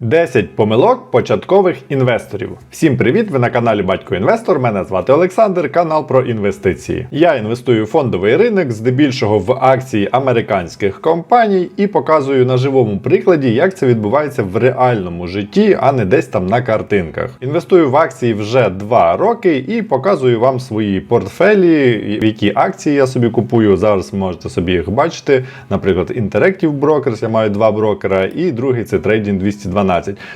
10 помилок початкових інвесторів. Всім привіт! Ви на каналі Батько Інвестор. Мене звати Олександр, канал про інвестиції. Я інвестую в фондовий ринок, здебільшого в акції американських компаній, і показую на живому прикладі, як це відбувається в реальному житті, а не десь там на картинках. Інвестую в акції вже 2 роки і показую вам свої портфелі, які акції я собі купую. Зараз можете собі їх бачити. Наприклад, Interactive Brokers, я маю два брокера, і другий це Trading 212.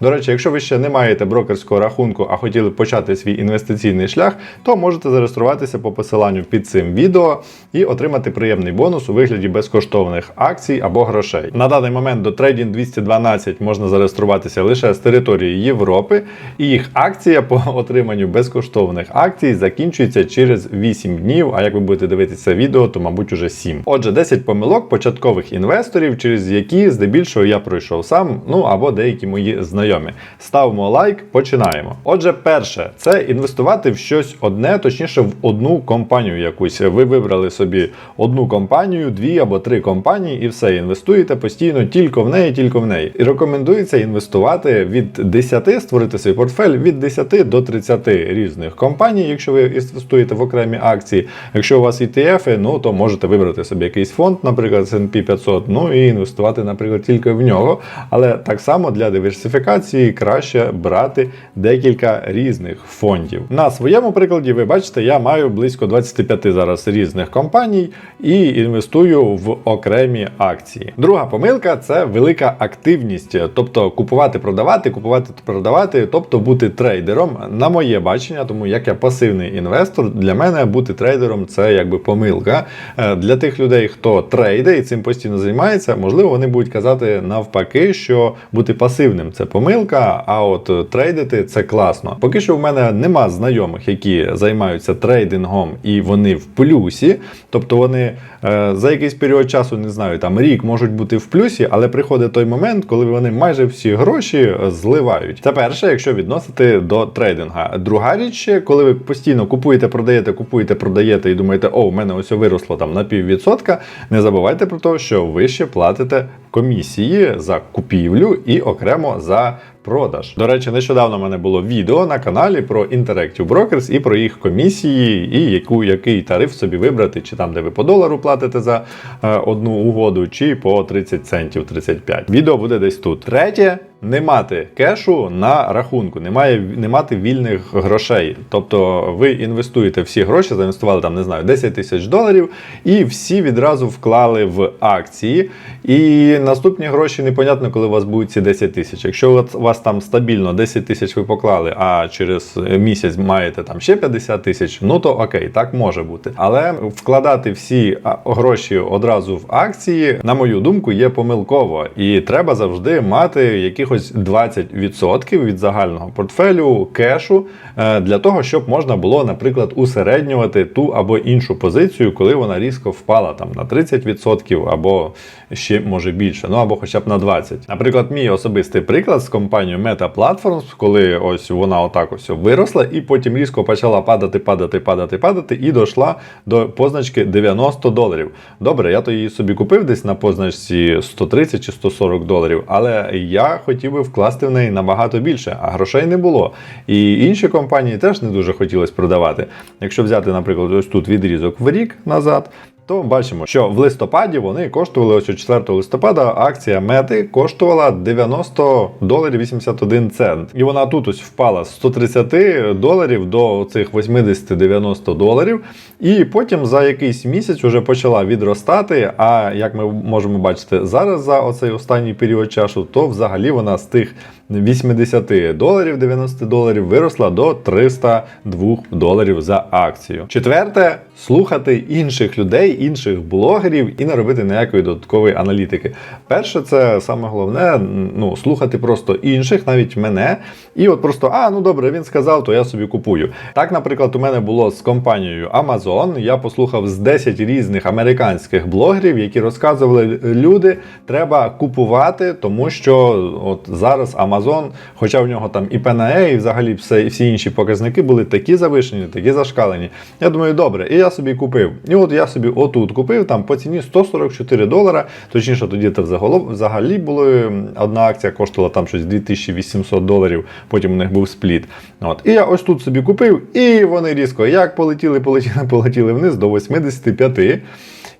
До речі, якщо ви ще не маєте брокерського рахунку, а хотіли почати свій інвестиційний шлях, то можете зареєструватися по посиланню під цим відео і отримати приємний бонус у вигляді безкоштовних акцій або грошей. На даний момент до Trading 212 можна зареєструватися лише з території Європи, і їх акція по отриманню безкоштовних акцій закінчується через 8 днів. А як ви будете дивитися відео, то мабуть уже 7. Отже, 10 помилок початкових інвесторів, через які здебільшого я пройшов сам, ну або деякі мої знайомі. Ставимо лайк, починаємо. Отже, перше, це інвестувати в щось одне, точніше в одну компанію якусь. Ви вибрали собі одну компанію, дві або три компанії, і все інвестуєте постійно тільки в неї, тільки в неї. І рекомендується інвестувати від 10, створити свій портфель від 10 до 30 різних компаній, якщо ви інвестуєте в окремі акції. Якщо у вас ETF, ну то можете вибрати собі якийсь фонд, наприклад, S&P 500, ну і інвестувати, наприклад, тільки в нього. Але так само для диверсифікації краще брати декілька різних фондів. На своєму прикладі, ви бачите, я маю близько 25 зараз різних компаній і інвестую в окремі акції. Друга помилка це велика активність, тобто купувати, продавати, купувати, продавати, тобто бути трейдером. На моє бачення, тому як я пасивний інвестор, для мене бути трейдером це якби помилка. Е, Для тих людей, хто трейде і цим постійно займається, можливо, вони будуть казати навпаки, що бути пасивним це помилка, а от е, трейдити це класно. Поки що в мене нема знайомих, які займаються трейдингом і вони в плюсі, тобто вони е, за якийсь період часу, не знаю, там рік можуть бути в плюсі, але приходить той момент, коли вони майже всі гроші е, зливають. Це перше, якщо відносити до трейдинга. Друга річ, коли ви постійно купуєте, продаєте, купуєте, продаєте і думаєте, о, в мене ось виросло там на піввідсотка. Не забувайте про те, що ви ще платите комісії за купівлю і окремо за продаж. До речі, нещодавно в мене було відео на каналі про Interactive Brokers і про їх комісії, і яку, який тариф собі вибрати, чи там, де ви по долару платите за е, одну угоду, чи по 30 центів 35. Відео буде десь тут. Третє. Не мати кешу на рахунку, немає не мати вільних грошей. Тобто ви інвестуєте всі гроші, заінвестували там, не знаю, 10 тисяч доларів, і всі відразу вклали в акції. І наступні гроші непонятно, коли у вас будуть ці 10 тисяч. Якщо у вас там стабільно 10 тисяч ви поклали, а через місяць маєте там ще 50 тисяч, ну то окей, так може бути. Але вкладати всі гроші одразу в акції, на мою думку, є помилково. І треба завжди мати якихось 20% від загального портфелю кешу е, для того, щоб можна було, наприклад, усереднювати ту або іншу позицію, коли вона різко впала там на 30% або ще може більше, ну або хоча б на 20%. Наприклад, мій особистий приклад з компанією Meta Platforms, коли ось вона отак ось виросла, і потім різко почала падати, падати, падати, падати, і дійшла до позначки 90 доларів. Добре, я то її собі купив десь на позначці 130 чи 140 доларів, але я хотів би вкласти в неї набагато більше, а грошей не було. І інші компанії теж не дуже хотілося продавати. Якщо взяти, наприклад, ось тут відрізок в рік назад. То бачимо, що в листопаді вони коштували ось у 4 листопада. Акція мети коштувала 90 доларів 81 цент. І вона тут ось впала з 130 доларів до цих 80-90 доларів. І потім за якийсь місяць вже почала відростати. А як ми можемо бачити зараз за оцей останній період часу, то взагалі вона з тих 80 доларів 90 доларів виросла до 302 доларів за акцію. Четверте слухати інших людей, інших блогерів і не робити ніякої додаткової аналітики. Перше, це саме головне ну, слухати просто інших, навіть мене. І от просто, а, ну добре, він сказав, то я собі купую. Так, наприклад, у мене було з компанією Amazon. Я послухав з 10 різних американських блогерів, які розказували, люди треба купувати, тому що от зараз Amazon, хоча в нього там і ПНЕ, і взагалі все, всі інші показники були такі завишені, такі зашкалені. Я думаю, добре, і я собі купив. І от я собі отут купив там по ціні 144 долара. Точніше, тоді це взагалі було одна акція коштувала там щось 2800 доларів. Потім у них був спліт. От. І я ось тут собі купив, і вони різко як полетіли, полетіли, полетіли вниз до 85.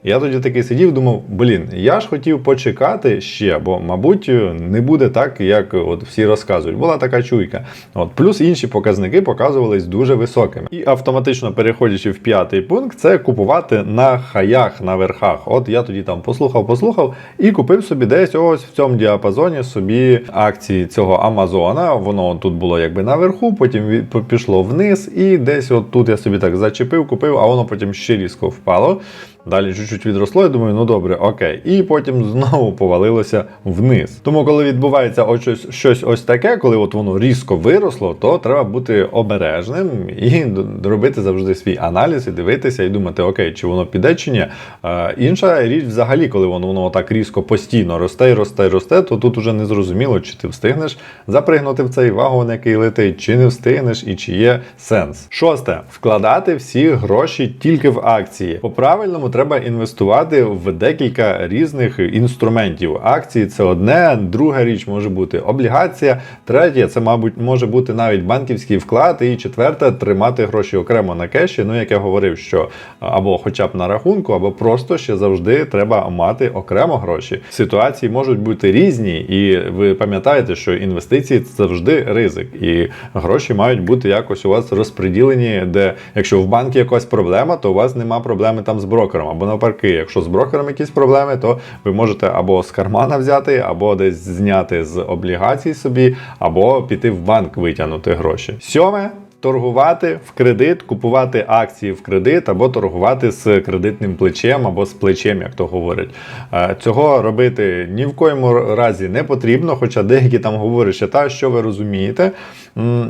Я тоді такий сидів, думав, блін, я ж хотів почекати ще, бо, мабуть, не буде так, як от всі розказують. Була така чуйка. От плюс інші показники показувались дуже високими. І автоматично переходячи в п'ятий пункт, це купувати на хаях на верхах. От я тоді там послухав, послухав і купив собі десь ось в цьому діапазоні собі акції цього Амазона. Воно тут було якби наверху, потім пішло вниз, і десь от тут я собі так зачепив, купив, а воно потім ще різко впало. Далі чуть-чуть відросло, я думаю, ну добре, окей. І потім знову повалилося вниз. Тому, коли відбувається ось щось, щось ось таке, коли от воно різко виросло, то треба бути обережним і робити завжди свій аналіз і дивитися, і думати, окей, чи воно піде чи ні. Е, інша річ, взагалі, коли воно, воно так різко постійно росте і росте і росте, то тут уже не зрозуміло, чи ти встигнеш запригнути в цей вагон, який летить, чи не встигнеш, і чи є сенс. Шосте вкладати всі гроші тільки в акції. По правильному треба інвестувати в декілька різних інструментів. Акції це одне, друга річ може бути облігація, третє це, мабуть, може бути навіть банківський вклад, і четверте тримати гроші окремо на кеші. Ну, як я говорив, що або хоча б на рахунку, або просто ще завжди треба мати окремо гроші. Ситуації можуть бути різні, і ви пам'ятаєте, що інвестиції це завжди ризик, і гроші мають бути якось у вас розподілені, де якщо в банку якась проблема, то у вас нема проблеми там з брокером, або навпаки, якщо з брокером якісь проблеми, то ви можете або з кармана взяти, або десь зняти з облігацій собі, або піти в банк витягнути гроші. Сьоме. Торгувати в кредит, купувати акції в кредит або торгувати з кредитним плечем або з плечем, як то говорять. Е, Цього робити ні в коєму разі не потрібно, хоча деякі там говорять, що та, що ви розумієте.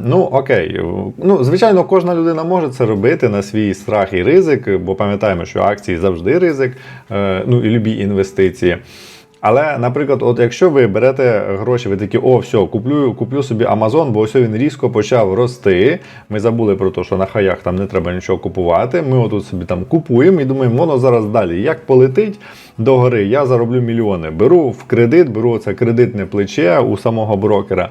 Ну окей, ну звичайно, кожна людина може це робити на свій страх і ризик, бо пам'ятаємо, що акції завжди ризик, е, ну і любі інвестиції. Але, наприклад, от якщо ви берете гроші, ви такі, о, все, куплю, куплю собі Amazon, бо ось він різко почав рости. Ми забули про те, що на хаях там не треба нічого купувати. Ми отут собі там купуємо і думаємо, воно зараз далі. Як полетить до гори, я зароблю мільйони. Беру в кредит, беру це кредитне плече у самого брокера.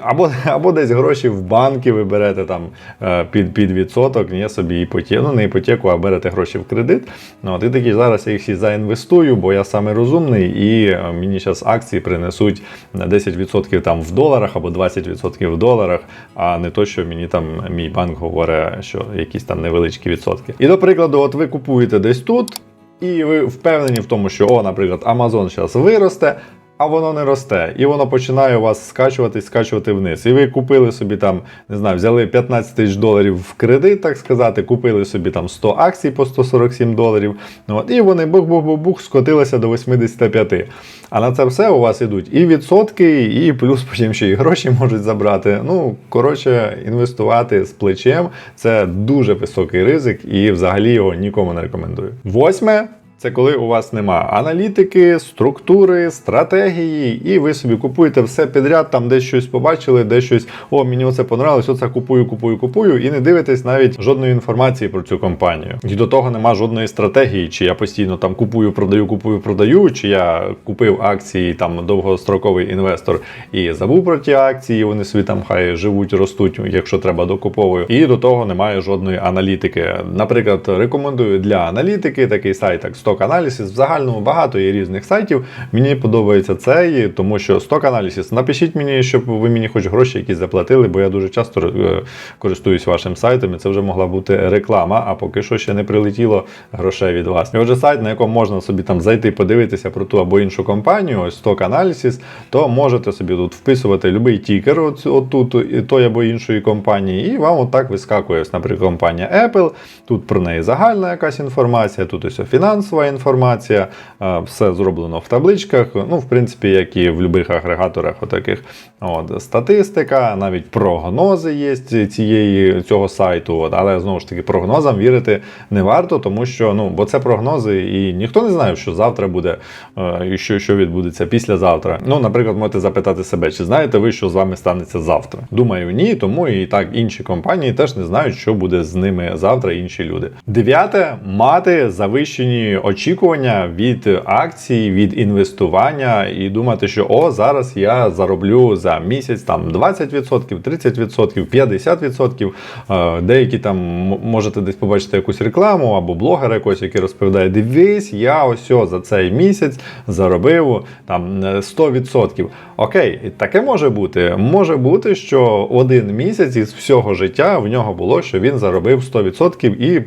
Або, або десь гроші в банки ви берете там е, під, під відсоток, ні, собі іпотеку, ну не іпотеку, а берете гроші в кредит. Ну, от і такі зараз я їх всі заінвестую, бо я саме розумний, і е, мені зараз акції принесуть 10% там в доларах або 20% в доларах, а не то, що мені там мій банк говорить, що якісь там невеличкі відсотки. І до прикладу, от ви купуєте десь тут. І ви впевнені в тому, що, о, наприклад, Amazon зараз виросте, а воно не росте. І воно починає у вас скачувати, скачувати вниз. І ви купили собі там, не знаю, взяли 15 тисяч доларів в кредит, так сказати, купили собі там 100 акцій по 147 доларів. Ну, от, і вони бух-бух-бух-бух скотилися до 85. А на це все у вас ідуть і відсотки, і плюс потім ще і гроші можуть забрати. Ну, коротше, інвестувати з плечем це дуже високий ризик, і взагалі його нікому не рекомендую. Восьме. Це коли у вас нема аналітики, структури, стратегії, і ви собі купуєте все підряд, там десь щось побачили, десь щось, о, мені оце понравилось, оце купую, купую, купую, і не дивитесь навіть жодної інформації про цю компанію. І до того нема жодної стратегії, чи я постійно там купую, продаю, купую, продаю, чи я купив акції там довгостроковий інвестор і забув про ті акції, вони собі там хай живуть, ростуть, якщо треба докуповую. І до того немає жодної аналітики. Наприклад, рекомендую для аналітики такий сайт, як Analysis. В загальному багато є різних сайтів. Мені подобається цей, тому що Analysis. Напишіть мені, щоб ви мені хоч гроші якісь заплатили, бо я дуже часто е, користуюсь вашим сайтом, і це вже могла бути реклама, а поки що ще не прилетіло грошей від вас. І отже, сайт, на якому можна собі там зайти, подивитися про ту або іншу компанію, ось Analysis, то можете собі тут вписувати будь-який тікер от, отут, і той або іншої компанії, і вам отак вискакує, ось, наприклад, компанія Apple. Тут про неї загальна якась інформація, тут ось фінансова фінансова інформація, е, все зроблено в табличках. Ну, в принципі, як і в будь-яких агрегаторах, отаких. От, статистика, навіть прогнози є цієї цього сайту. От, але знову ж таки, прогнозам вірити не варто, тому що ну, бо це прогнози, і ніхто не знає, що завтра буде е, і що, що відбудеться післязавтра. Ну, наприклад, можете запитати себе, чи знаєте ви, що з вами станеться завтра? Думаю, ні, тому і так інші компанії теж не знають, що буде з ними завтра. Інші люди. Дев'яте мати завищені очікування від акцій, від інвестування і думати, що о, зараз я зароблю за місяць там 20%, 30%, 50%. Е, Деякі там можете десь побачити якусь рекламу або блогера якогось, який розповідає: дивись, я ось за цей місяць заробив там е, 100%. Окей, таке може бути. Може бути, що один місяць із всього життя в нього було, що він заробив 100% і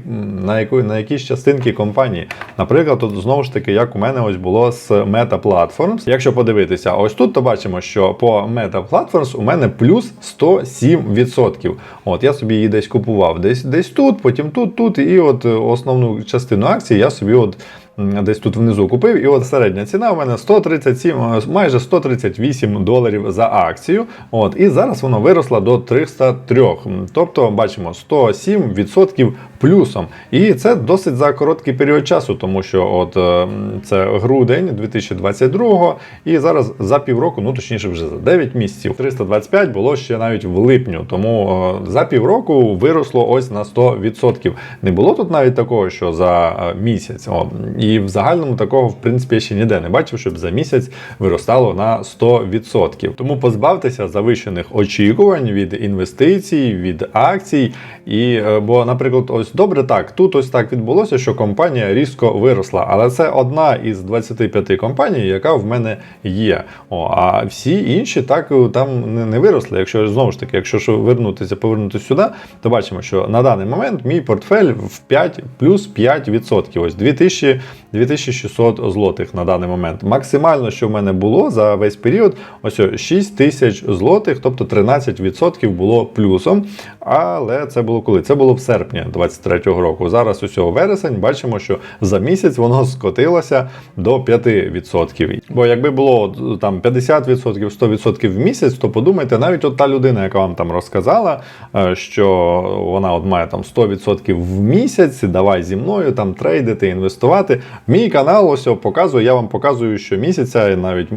на яку на якісь частинки компанії. Наприклад, тут знову ж таки, як у мене ось було з Meta Platforms. Якщо подивитися, ось тут, то бачимо, що по Meta Platforms у мене плюс 107%. От я собі її десь купував, десь десь тут, потім тут, тут, і от основну частину акції я собі от. Десь тут внизу купив, і от середня ціна у мене 137, е, майже 138 доларів за акцію. От, і зараз воно виросло до 303. Тобто, бачимо 107% плюсом. І це досить за короткий період часу, тому що от е, це грудень 2022 і зараз за півроку, ну точніше, вже за 9 місяців. 325 було ще навіть в липню. Тому е, за півроку виросло ось на 100%. Не було тут навіть такого, що за місяць. О, і в загальному такого, в принципі, ще ніде не бачив, щоб за місяць виростало на 100%. Тому позбавтеся завищених очікувань від інвестицій, від акцій. І, е, бо, наприклад, ось добре так, тут ось так відбулося, що компанія різко виросла. Але це одна із 25 компаній, яка в мене є. О, а всі інші так е, там не, не виросли. Якщо знову ж таки, якщо ж вернутися, повернутися сюди, то бачимо, що на даний момент мій портфель в 5 плюс 5%. Ось 2000, 2600 злотих на даний момент. Максимально, що в мене було за весь період, ось 6 тисяч злотих, тобто 13% було плюсом. Але це було коли? Це було в серпні 23-го року. Зараз усього вересень бачимо, що за місяць воно скотилося до 5%. Бо якби було там 50%, 100% в місяць, то подумайте, навіть от та людина, яка вам там розказала, е, що вона от має там 100% в місяць, давай зі мною там трейдити, інвестувати. Мій канал ось показує, я вам показую щомісяця, і навіть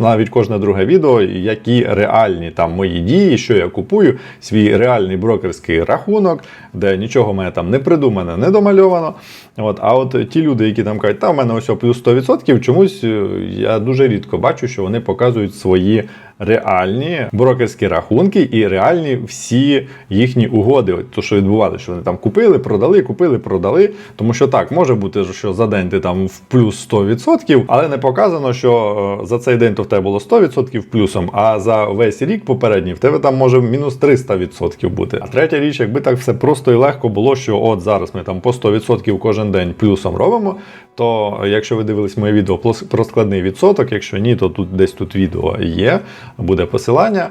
навіть кожне друге відео, які реальні там мої дії, що я купую, свій реальний брокерський рахунок, де нічого мене там не придумано, не домальовано. От, а от ті люди, які там кажуть, та в мене ось плюс 100%, чомусь е, я дуже рідко бачу, що вони показують свої реальні брокерські рахунки і реальні всі їхні угоди. От то, що відбувалося, що вони там купили, продали, купили, продали. Тому що так, може бути, що за день ти там в плюс 100%, але не показано, що е, за цей день то в тебе було 100% плюсом, а за весь рік попередній в тебе там може мінус 300% бути. А третя річ, якби так все просто і легко було, що от зараз ми там по 100% кожен день плюсом робимо. То якщо ви дивились моє відео про складний відсоток, якщо ні, то тут десь тут відео є, буде посилання.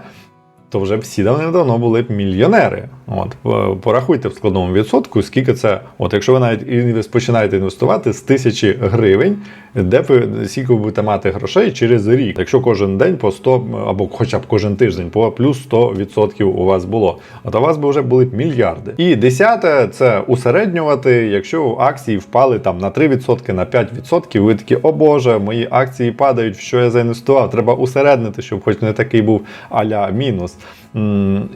То вже всі давним-давно були б мільйонери. От порахуйте в складному відсотку, скільки це. От якщо ви навіть починаєте інвестувати з тисячі гривень, де ви скільки ви будете мати грошей через рік, якщо кожен день по 100, або хоча б кожен тиждень по плюс 100% у вас було, от у вас би вже були мільярди. І десяте це усереднювати, якщо акції впали там на 3%, на 5%, ви такі, о Боже, мої акції падають, в що я заінвестував. Треба усереднити, щоб хоч не такий був аля мінус.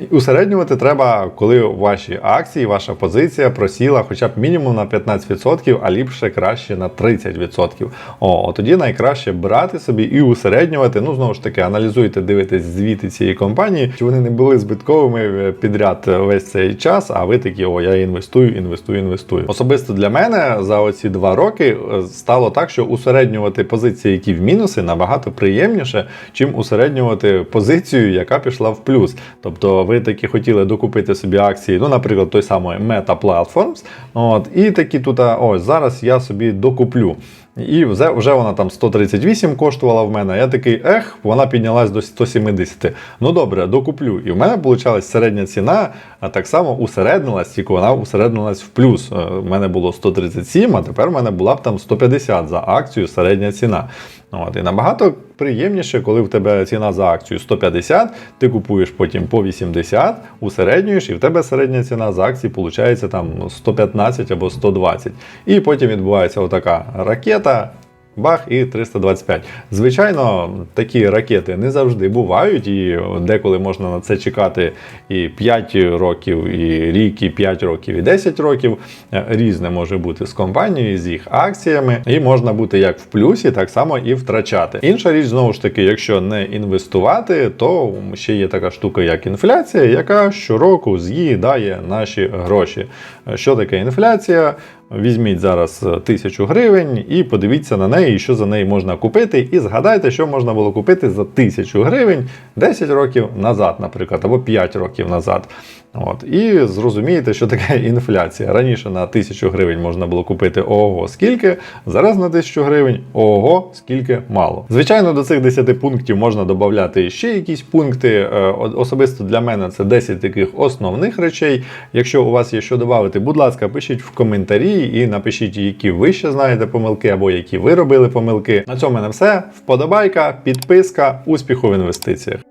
Усереднювати треба, коли ваші акції, ваша позиція просіла хоча б мінімум на 15%, а ліпше краще на 30%. О, тоді найкраще брати собі і усереднювати. Ну, знову ж таки, аналізуйте, дивитесь звіти цієї компанії, чи вони не були збитковими е, підряд весь цей час, а ви такі, о, я інвестую, інвестую, інвестую. Особисто для мене за оці два роки е, стало так, що усереднювати позиції, які в мінуси, набагато приємніше, чим усереднювати позицію, яка пішла в плюс. Тобто ви такі хотіли докупити собі акції, ну, наприклад, той самої Meta Platforms, от, і такі тут, ось зараз я собі докуплю. І вже, вже вона там 138 коштувала в мене. Я такий, ех, вона піднялась до 170. Ну добре, докуплю. І в мене вийшла середня ціна, а так само усереднилась, тільки вона усереднилась в плюс. Е, В мене було 137, а тепер в мене була б там 150 за акцію середня ціна. От, і набагато приємніше, коли в тебе ціна за акцію 150, ти купуєш потім по 80, усереднюєш, і в тебе середня ціна за акції виходить там 115 або 120. І потім відбувається отака ракета. Бах і 325. Звичайно, такі ракети не завжди бувають, і деколи можна на це чекати і 5 років, і рік, і 5 років, і 10 років. Е, Різне може бути з компанією, з їх акціями, і можна бути як в плюсі, так само і втрачати. Інша річ, знову ж таки, якщо не інвестувати, то ще є така штука, як інфляція, яка щороку з'їдає наші гроші. Е, Що таке інфляція? Візьміть зараз е, тисячу гривень і подивіться на неї, що за неї можна купити. І згадайте, що можна було купити за тисячу гривень 10 років назад, наприклад, або 5 років назад. От. І зрозумієте, що таке інфляція. Раніше на тисячу гривень можна було купити ого скільки, зараз на тисячу гривень ого скільки мало. Звичайно, до цих 10 пунктів можна додати ще якісь пункти. Е, Особисто для мене це 10 таких основних речей. Якщо у вас є що додати, будь ласка, пишіть в коментарі і напишіть, які ви ще знаєте помилки або які ви робили помилки. На цьому мене все. Вподобайка, підписка, успіху в інвестиціях.